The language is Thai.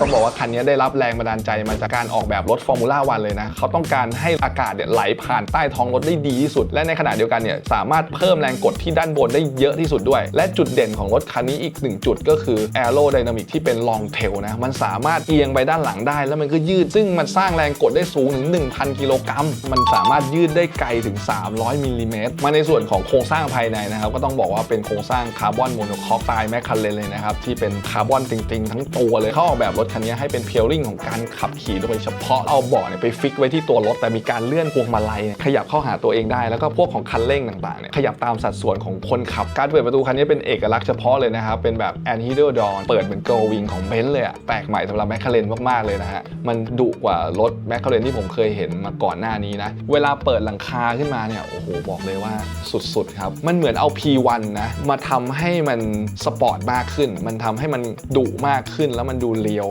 ต้องบอกว่าคันนี้ได้รับแรงบันดาลใจมาจากการออกแบบรถฟอร์มูล่าวันเลยนะเขาต้องการให้อากาศเนี่ยไหลผ่านใต้ท้องรถได้ดีที่สุด และในขณะเดียวกันเนี่ยสามารถเพิ่มแรงกดที่ด้านบนได้เยอะที่สุดด้วย และจุดเด่นของรถคันนี้อีกหนึ่งจุดก็คือ a e r o d y n a m i c ที่เป็น long tail นะมันสามารถเอียงไปด้านหลังได้ แล้วมันก็ยืดซึ่งมันสร้างแรงกดได้สูงถึง 1,000 กิโลกรัมมันสามารถยืดได้ไกลถึง 300มิลลิเมตรมาในส่วนของโครงสร้างภายในนะครับก็ต้องบอกว่าเป็นโครงสร้างคาร์บอนโมโนคอกไตล์แมคคาเรนเลยนะครับที่เป็นคาร์บอนจริงๆทั้งตัวเลยเขาออกแบบรถคันนี้ให้เป็นเพียวริงของการขับขี่โดยเฉพาะเอาเบาะเนี่ยไปฟิกไว้ที่ตัวรถ แต่มีการเลื่อนพวงมาลัยขยับเข้าหาตัวเองได้ แล้วก็พวกของคันเร่งต่างๆเนี่ยขยับตามสัดส่วนของคนขับ การเปิดประตูคันนี้เป็นเอกลักษณ์เฉพาะเลยนะครับ เป็นแบบ a n h e d r Door เปิดเหมือน g o Wing ของเบนซ์เลยอะแปลกใหม่สำหรับแมคคาเรนมากๆเลยนะฮะมันดุกว่ารถแมคคาเรนที่ผมเคยเห็นมาก่อนหน้านี้นะเวลาเปิดหลังคาขึ้นมาเนี่ยโอ้โหบอกเลยว่าสุดๆครับมันเหมือนเอา P1 นะมาทำให้มันสปอร์ตมากขึ้น มันทำให้มันดุมากขึ้นแล้วมันดูเรียว